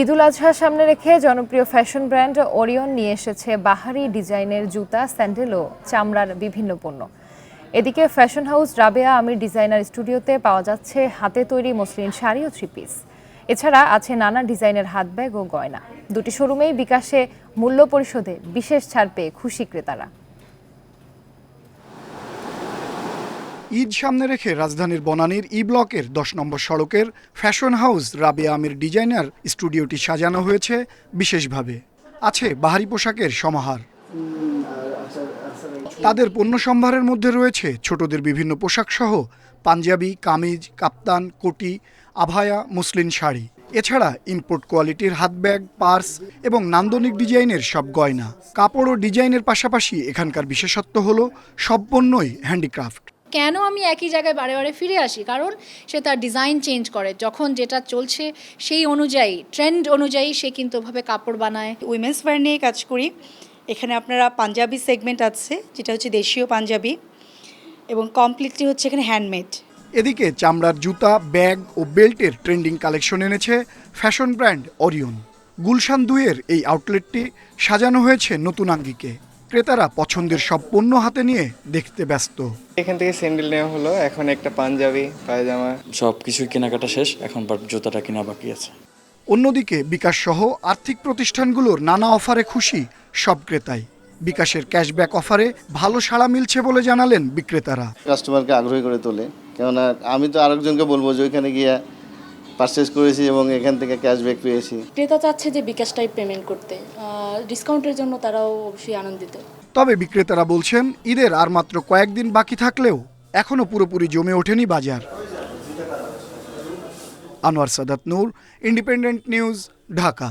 ঈদুল আজহা সামনে রেখে জনপ্রিয় ফ্যাশন ব্র্যান্ড ওরিয়ন নিয়ে এসেছে বাহারি ডিজাইনের জুতা, স্যান্ডেল ও চামড়ার বিভিন্ন পণ্য। এদিকে fashion house Rabeya Amir designer স্টুডিওতে পাওয়া যাচ্ছে হাতে তৈরি মসলিন শাড়ি ও থ্রি পিস। এছাড়া আছে নানা ডিজাইনের হাত ব্যাগ ও গয়না। দুটি শোরুমেই বিকাশে মূল্য পরিশোধে বিশেষ ছাড় পেয়ে খুশি ক্রেতারা। ঈদ সামনে রেখে রাজধানীর বনানীর ই ব্লকের দশ নম্বর সড়কের fashion house Rabeya Amir designer স্টুডিওটি সাজানো হয়েছে বিশেষভাবে। আছে বাহারি পোশাকের সমাহার। তাদের পণ্য সম্ভারের মধ্যে রয়েছে ছোটদের বিভিন্ন পোশাক সহ পাঞ্জাবি, কামিজ, কাপ্তান, কোটি, আভায়া, মুসলিন শাড়ি। এছাড়া ইম্পোর্ট কোয়ালিটির হাত ব্যাগ পার্স এবং নান্দনিক ডিজাইনের সব গয়না। কাপড় ও ডিজাইনের পাশাপাশি এখানকার বিশেষত্ব হল সব পণ্যই হ্যান্ডিক্রাফট কেন আমি একই জায়গায় বারে বারে ফিরে আসি? কারণ সে তার ডিজাইন চেঞ্জ করে। যখন যেটা চলছে সেই অনুযায়ী ট্রেন্ড অনুযায়ী সে কিন্তু ওভাবে কাপড় বানায়। উইমেন্স ওয়্যার নিয়ে কাজ করি। এখানে আপনারা পাঞ্জাবি সেগমেন্ট আছে যেটা হচ্ছে দেশীয় পাঞ্জাবি এবং কমপ্লিটলি হচ্ছে এখানে হ্যান্ডমেড এদিকে চামড়ার জুতা ব্যাগ ও বেল্টের ট্রেন্ডিং কালেকশন এনেছে ফ্যাশন ব্র্যান্ড অরিয়ন গুলশান দুয়ের এই আউটলেটটি সাজানো হয়েছে নতুন আঙ্গিকে। ক্রেতারা পছন্দের সব পণ্য হাতে নিয়ে দেখতে ব্যস্ত। এখান থেকে স্যান্ডেল নেওয়া হলো এখন একটা পাঞ্জাবি পায়জামা। সব কিছুই কেনাকাটা শেষ এখন বাট জুতাটা কেনা বাকি আছে। অন্যদিকে বিকাশ সহ আর্থিক প্রতিষ্ঠানগুলোর নানা অফারে খুশি সব ক্রেতাই। বিকাশের ক্যাশব্যাক অফারে ভালো সাড়া মিলছে বলে জানালেন বিক্রেতারা। কাস্টমারকে আগ্রহী করে তোলে। কেননা আমি তো আরেকজনকে বলব যে ওইখানে গিয়ে পারচেস করেছি এবং এখান থেকে ক্যাশব্যাক পেয়েছি। ক্রেতা চাচ্ছে যে বিকাশটাই পেমেন্ট করতে। ডিসকাউন্টের জন্য তারাও অবশ্যই আনন্দিত। তবে বিক্রেতারা বলছেন ঈদের আর মাত্র কয়েকদিন বাকি থাকলেও এখনও পুরোপুরি জমে ওঠেনি বাজার। Anwar Sadat Noor Independent News Dhaka.